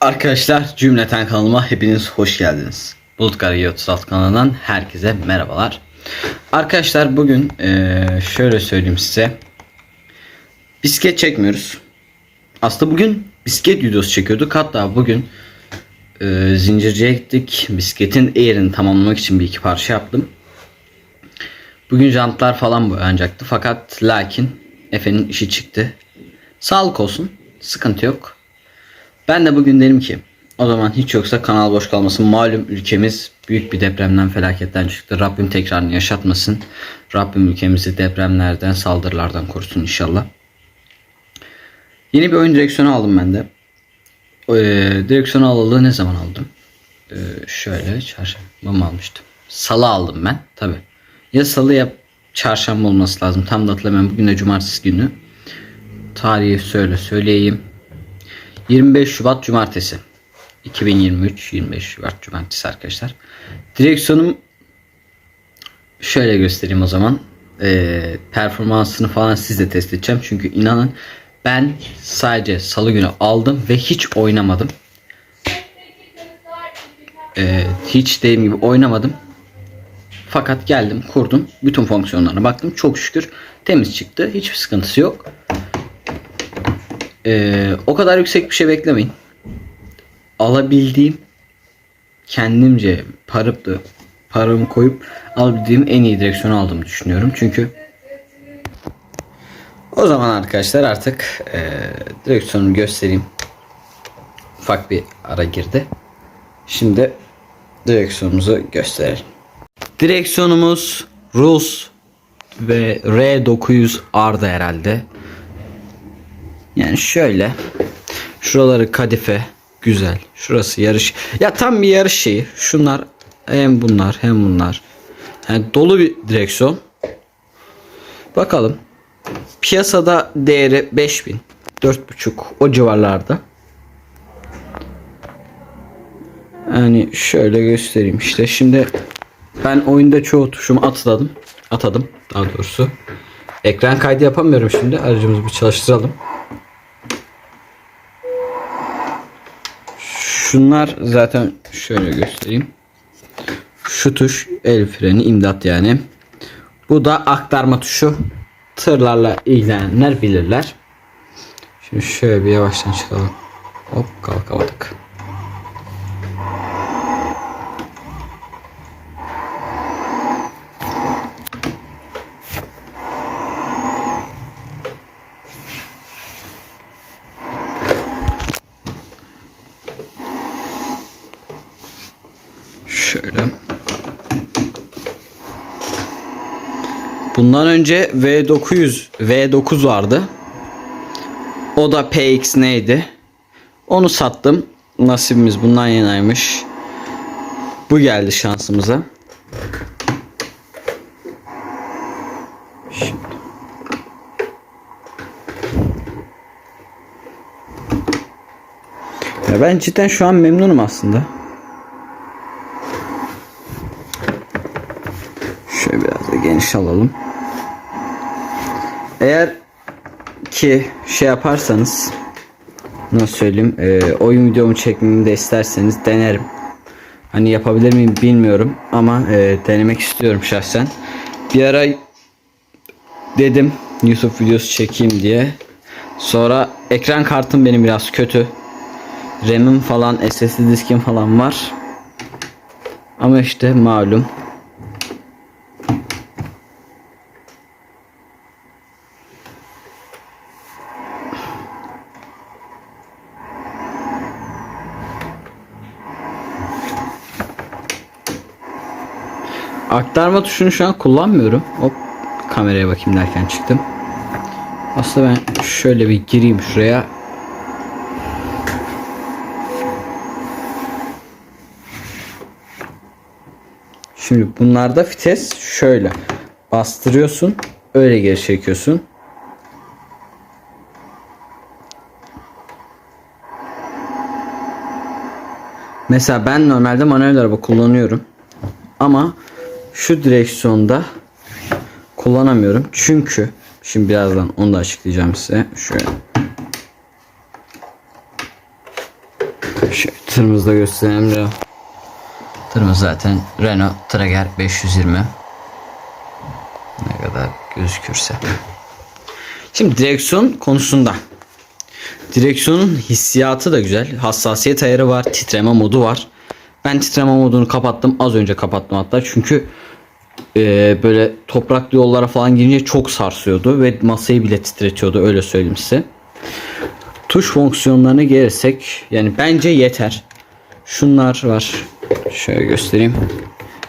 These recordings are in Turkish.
Arkadaşlar cümleten kanalıma hepiniz hoş geldiniz. Bulut Karayı 36 kanalından herkese merhabalar. Arkadaşlar bugün şöyle söyleyeyim size. Bisiklet çekmiyoruz. Aslında bugün bisiklet videosu çekiyorduk. Hatta bugün eee, zincirciye gittik. Bisikletin eğerini tamamlamak için bir iki parça yaptım. Bugün jantlar falan boyanacaktı. Fakat lakin Efe'nin işi çıktı. Sağlık olsun. Sıkıntı yok. Ben de bugün dedim ki o zaman hiç yoksa kanal boş kalmasın. Malum ülkemiz büyük bir depremden felaketten çıktı. Rabbim tekrarını yaşatmasın. Rabbim ülkemizi depremlerden saldırılardan korusun inşallah. Yeni bir oyun direksiyonu aldım ben de. Ee, direksiyonu alalı ne zaman aldım? Ee, şöyle çarşamba mı almıştım? Salı aldım ben tabi. Ya salı ya çarşamba olması lazım. Tam da hatırlamıyorum. Bugün de cumartesi günü. Tarihi söyle söyleyeyim. 25 Şubat Cumartesi. 2023 25 Şubat Cumartesi arkadaşlar. Direksiyonum şöyle göstereyim o zaman. Ee, performansını falan sizle test edeceğim. Çünkü inanın ben sadece salı günü aldım ve hiç oynamadım. Ee, hiç dediğim gibi oynamadım. Fakat geldim kurdum. Bütün fonksiyonlarına baktım. Çok şükür temiz çıktı. Hiçbir sıkıntısı yok. Ee, o kadar yüksek bir şey beklemeyin. Alabildiğim kendimce parıp da paramı koyup alabildiğim en iyi direksiyonu aldığımı düşünüyorum. Çünkü o zaman arkadaşlar artık e, direksiyonu göstereyim. Ufak bir ara girdi. Şimdi direksiyonumuzu gösterelim. Direksiyonumuz Rus ve R900R'da herhalde. Yani şöyle. Şuraları kadife. Güzel. Şurası yarış. Ya tam bir yarış şeyi. Şunlar hem bunlar hem bunlar. Yani dolu bir direksiyon. Bakalım. Piyasada değeri 5000. 4.5 o civarlarda. Yani şöyle göstereyim işte. Şimdi ben oyunda çoğu tuşumu atladım. Atadım daha doğrusu. Ekran kaydı yapamıyorum şimdi. Aracımızı bir çalıştıralım. Şunlar zaten şöyle göstereyim. Şu tuş el freni imdat yani. Bu da aktarma tuşu. Tırlarla ilgilenenler bilirler. Şimdi şöyle bir yavaştan çıkalım. Hop kalkamadık. Şöyle. Bundan önce V900 V9 vardı. O da PX neydi? Onu sattım. Nasibimiz bundan yanaymış. Bu geldi şansımıza. Ya ben cidden şu an memnunum aslında. Şöyle biraz da geniş alalım. Eğer ki şey yaparsanız nasıl söyleyeyim e, oyun videomu çekmemi de isterseniz denerim. Hani yapabilir miyim bilmiyorum ama e, denemek istiyorum şahsen. Bir ara dedim YouTube videosu çekeyim diye. Sonra ekran kartım benim biraz kötü. RAM'im falan SSD diskim falan var. Ama işte malum Aktarma tuşunu şu an kullanmıyorum. Hop kameraya bakayım derken çıktım. Aslında ben şöyle bir gireyim şuraya. Şimdi bunlarda vites şöyle. Bastırıyorsun. Öyle geri çekiyorsun. Mesela ben normalde manuel araba kullanıyorum. Ama şu direksiyonda kullanamıyorum. Çünkü şimdi birazdan onu da açıklayacağım size. Şöyle. Şöyle tırımızı da göstereyim. Renault. Tırımız zaten Renault Trager 520. Ne kadar gözükürse. Şimdi direksiyon konusunda. Direksiyonun hissiyatı da güzel. Hassasiyet ayarı var. Titreme modu var. Ben titreme modunu kapattım. Az önce kapattım hatta. Çünkü e, böyle topraklı yollara falan girince çok sarsıyordu. Ve masayı bile titretiyordu. Öyle söyleyeyim size. Tuş fonksiyonlarına gelirsek. Yani bence yeter. Şunlar var. Şöyle göstereyim.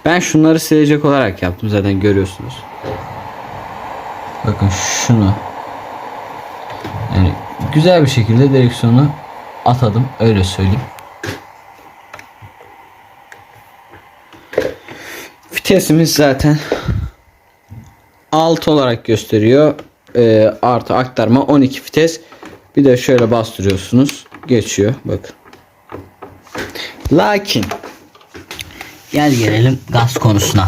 Ben şunları silecek olarak yaptım. Zaten görüyorsunuz. Bakın şunu. Yani güzel bir şekilde direksiyonu atadım. Öyle söyleyeyim. Vitesimiz zaten 6 olarak gösteriyor. Ee, artı aktarma 12 vites. Bir de şöyle bastırıyorsunuz. Geçiyor. Bakın. Lakin gel gelelim gaz konusuna.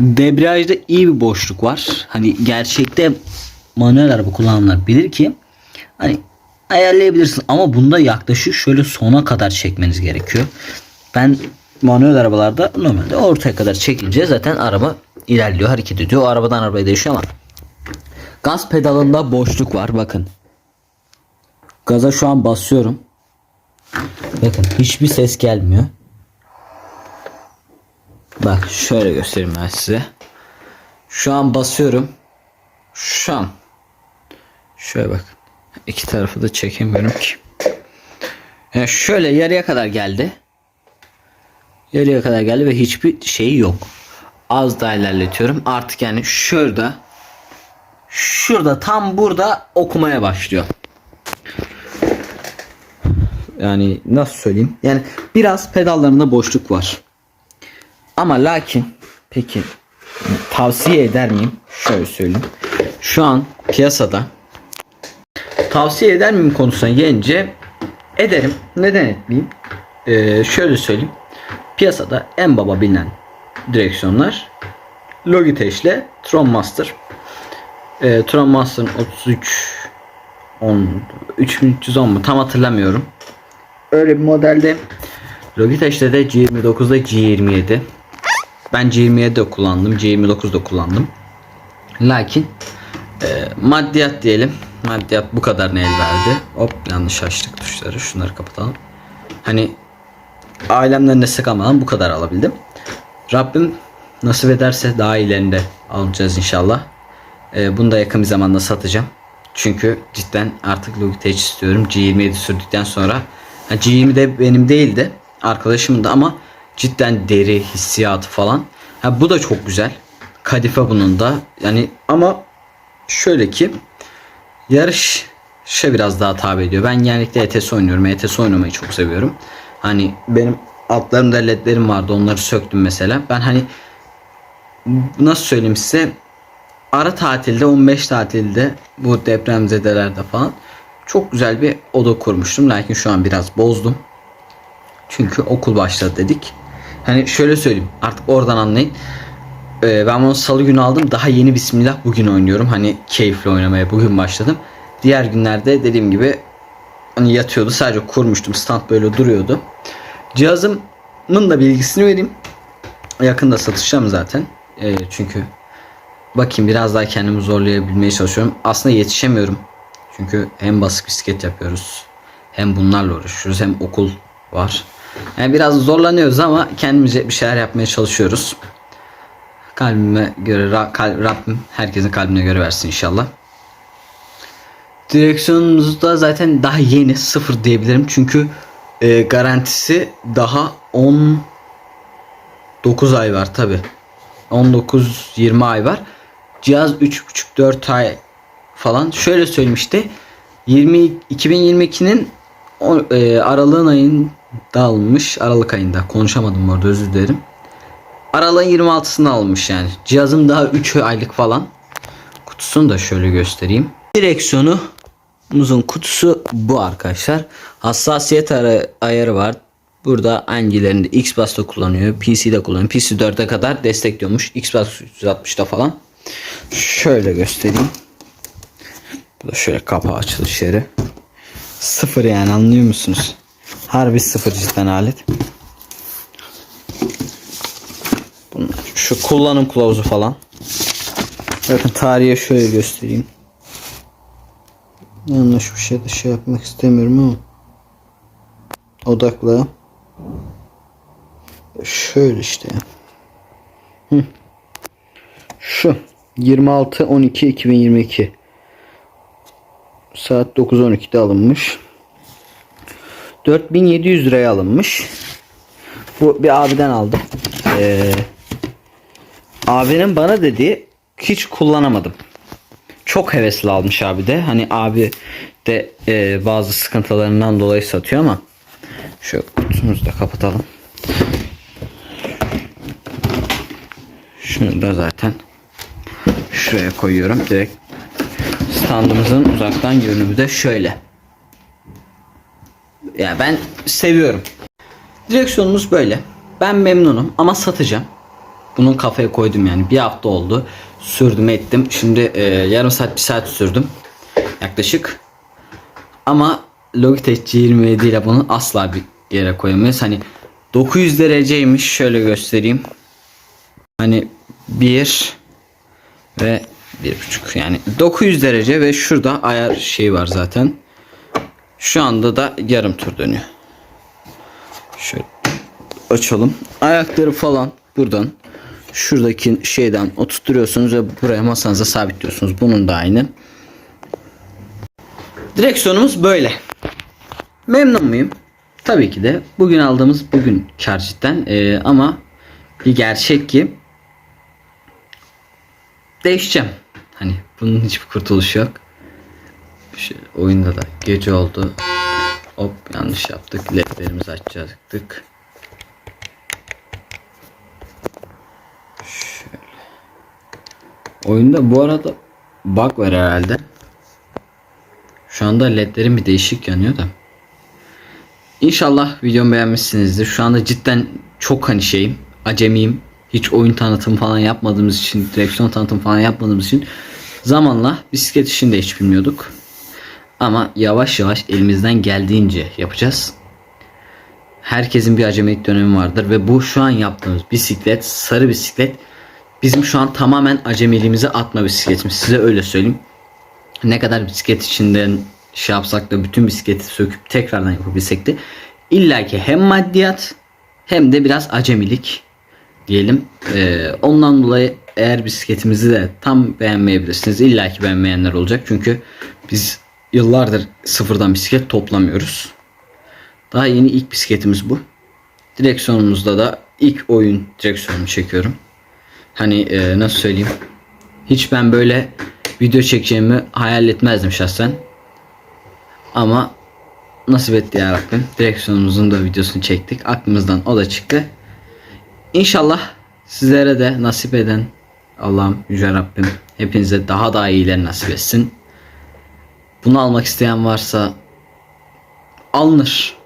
Debriyajda iyi bir boşluk var. Hani gerçekte manuel araba kullananlar bilir ki hani ayarlayabilirsin ama bunda yaklaşık şöyle sona kadar çekmeniz gerekiyor. Ben manuel arabalarda normalde ortaya kadar çekince zaten araba ilerliyor, hareket ediyor. O arabadan arabaya değişiyor ama gaz pedalında boşluk var bakın. Gaza şu an basıyorum. Bakın hiçbir ses gelmiyor. Bak şöyle göstereyim ben size. Şu an basıyorum. Şu an. Şöyle bak. İki tarafı da çekemiyorum ki. Yani şöyle yarıya kadar geldi. Yarıya kadar geldi ve hiçbir şey yok. Az daha ilerletiyorum. Artık yani şurada şurada tam burada okumaya başlıyor. Yani nasıl söyleyeyim? Yani biraz pedallarında boşluk var. Ama lakin peki tavsiye eder miyim? Şöyle söyleyeyim. Şu an piyasada tavsiye eder miyim konusuna gelince ederim. Neden etmeyeyim? Ee, şöyle söyleyeyim. Piyasada en baba bilinen direksiyonlar Logitech ile Tron Master. Ee, Tron Master'ın 33 10 3310 mu tam hatırlamıyorum. Öyle bir modelde Logitech'te de G29'da G27 ben G27 de kullandım. G29 da kullandım. Lakin e, maddiyat diyelim. Maddiyat bu kadarını el verdi. Hop yanlış açtık tuşları. Şunları kapatalım. Hani ailemden destek almadan bu kadar alabildim. Rabbim nasip ederse daha iyilerinde alacağız inşallah. E, bunu da yakın bir zamanda satacağım. Çünkü cidden artık Logitech istiyorum. G27 sürdükten sonra ha, G20 de benim değildi. Arkadaşımın da ama cidden deri hissiyatı falan. Ha bu da çok güzel. Kadife bunun da. Yani ama şöyle ki yarış şey biraz daha tabi ediyor. Ben genellikle ETS oynuyorum. ETS oynamayı çok seviyorum. Hani benim altlarımda ledlerim vardı. Onları söktüm mesela. Ben hani nasıl söyleyeyim size ara tatilde 15 tatilde bu depremzedelerde falan çok güzel bir oda kurmuştum. Lakin şu an biraz bozdum. Çünkü okul başladı dedik. Hani şöyle söyleyeyim artık oradan anlayın. Ee, ben bunu salı günü aldım. Daha yeni bismillah bugün oynuyorum. Hani keyifli oynamaya bugün başladım. Diğer günlerde dediğim gibi hani yatıyordu. Sadece kurmuştum. Stand böyle duruyordu. Cihazımın da bilgisini vereyim. Yakında satacağım zaten. Ee, çünkü bakayım biraz daha kendimi zorlayabilmeye çalışıyorum. Aslında yetişemiyorum. Çünkü hem basık bisiklet yapıyoruz. Hem bunlarla uğraşıyoruz. Hem okul var. Yani biraz zorlanıyoruz ama kendimize bir şeyler yapmaya çalışıyoruz. Kalbime göre Rabbim herkesin kalbine göre versin inşallah. Direksiyonumuz da zaten daha yeni sıfır diyebilirim çünkü e, garantisi daha 19 ay var tabi 19-20 ay var cihaz 3,5-4 ay falan şöyle söyleyeyim işte 20 2022'nin o, e, aralığın ayında almış Aralık ayında konuşamadım orada özür dilerim Aralığın 26'sını almış yani. Cihazım daha 3 aylık falan. Kutusunu da şöyle göstereyim. Direksiyonumuzun kutusu bu arkadaşlar. Hassasiyet ayarı var. Burada hangilerinde Xbox'ta kullanıyor, PC'de kullanıyor. PC 4'e kadar destekliyormuş. Xbox 360'da falan. Şöyle göstereyim. Bu da şöyle kapağı açılış yeri. Sıfır yani anlıyor musunuz? Harbi sıfır cidden alet. Bunlar, şu kullanım kılavuzu falan. Bakın tarihe şöyle göstereyim. Yanlış bir şey de şey yapmak istemiyorum ama. Odakla. Şöyle işte. Şu 26 12 2022 saat 9.12'de alınmış. 4700 liraya alınmış. Bu bir abiden aldım. Ee, abinin bana dediği hiç kullanamadım. Çok hevesli almış abi de. Hani abi de e, bazı sıkıntılarından dolayı satıyor ama şu kutumuzu da kapatalım. Şunu da zaten şuraya koyuyorum. Direkt standımızın uzaktan görünümü de şöyle. Ya ben seviyorum. Direksiyonumuz böyle. Ben memnunum ama satacağım. Bunun kafaya koydum yani. Bir hafta oldu. Sürdüm ettim. Şimdi e, yarım saat bir saat sürdüm. Yaklaşık. Ama Logitech G27 ile bunu asla bir yere koyamayız. Hani 900 dereceymiş. Şöyle göstereyim. Hani 1 ve 1.5 yani 900 derece ve şurada ayar şey var zaten. Şu anda da yarım tur dönüyor. Şöyle açalım. Ayakları falan buradan şuradaki şeyden oturtuyorsunuz ve buraya masanıza sabitliyorsunuz. Bunun da aynı. Direksiyonumuz böyle. Memnun muyum? Tabii ki de. Bugün aldığımız bugün kar cidden. Ee, ama bir gerçek ki değişeceğim. Hani bunun hiçbir kurtuluşu yok. Şu oyunda da gece oldu. Hop yanlış yaptık. Ledlerimizi açacaktık. Oyunda bu arada bug var herhalde. Şu anda ledlerim bir değişik yanıyor da. İnşallah videomu beğenmişsinizdir. Şu anda cidden çok hani şeyim. Acemiyim. Hiç oyun tanıtım falan yapmadığımız için, direksiyon tanıtım falan yapmadığımız için zamanla bisiklet işini de hiç bilmiyorduk. Ama yavaş yavaş elimizden geldiğince yapacağız. Herkesin bir acemilik dönemi vardır ve bu şu an yaptığımız bisiklet, sarı bisiklet bizim şu an tamamen acemiliğimizi atma bisikletimiz. Size öyle söyleyeyim. Ne kadar bisiklet içinden şey yapsak da bütün bisikleti söküp tekrardan yapabilsek de illa ki hem maddiyat hem de biraz acemilik diyelim. Ee, ondan dolayı eğer bisikletimizi de tam beğenmeyebilirsiniz. İlla ki beğenmeyenler olacak. Çünkü biz yıllardır sıfırdan bisiklet toplamıyoruz. Daha yeni ilk bisikletimiz bu. Direksiyonumuzda da ilk oyun direksiyonunu çekiyorum. Hani e, nasıl söyleyeyim? Hiç ben böyle video çekeceğimi hayal etmezdim şahsen. Ama nasip etti ya Rabbim. Direksiyonumuzun da videosunu çektik. Aklımızdan o da çıktı. İnşallah sizlere de nasip eden Allah'ım Yüce Rabbim hepinize daha da iyiler nasip etsin. Bunu almak isteyen varsa alınır.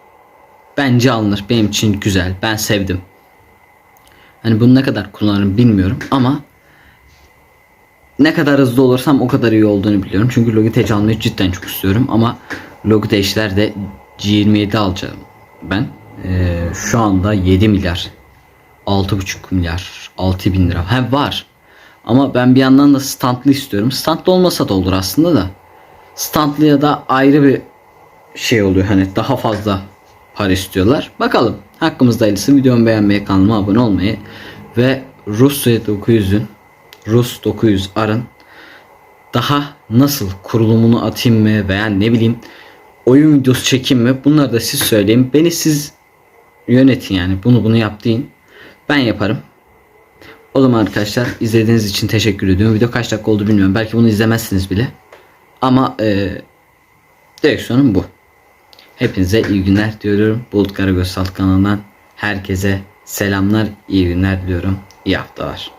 Bence alınır. Benim için güzel. Ben sevdim. Hani bunu ne kadar kullanırım bilmiyorum ama ne kadar hızlı olursam o kadar iyi olduğunu biliyorum. Çünkü Logitech almayı cidden çok istiyorum ama Logitech'ler de G27 alacağım ben. Ee, şu anda 7 milyar 6,5 milyar 6 bin lira. Hem var. Ama ben bir yandan da standlı istiyorum. Standlı olmasa da olur aslında da. Standlıya da ayrı bir şey oluyor. Hani daha fazla para istiyorlar. Bakalım. Hakkımızda hayırlısı. Videomu beğenmeyi, kanalıma abone olmayı ve Rus 900'ün Rus 900 arın daha nasıl kurulumunu atayım mı veya ne bileyim oyun videosu çekeyim mi bunları da siz söyleyin. Beni siz yönetin yani bunu bunu yap deyin. Ben yaparım. O zaman arkadaşlar izlediğiniz için teşekkür ediyorum. Video kaç dakika oldu bilmiyorum. Belki bunu izlemezsiniz bile. Ama e, direksiyonum bu. Hepinize iyi günler diyorum. Bulut Karagöz Salt kanalından herkese selamlar, iyi günler diliyorum. İyi haftalar.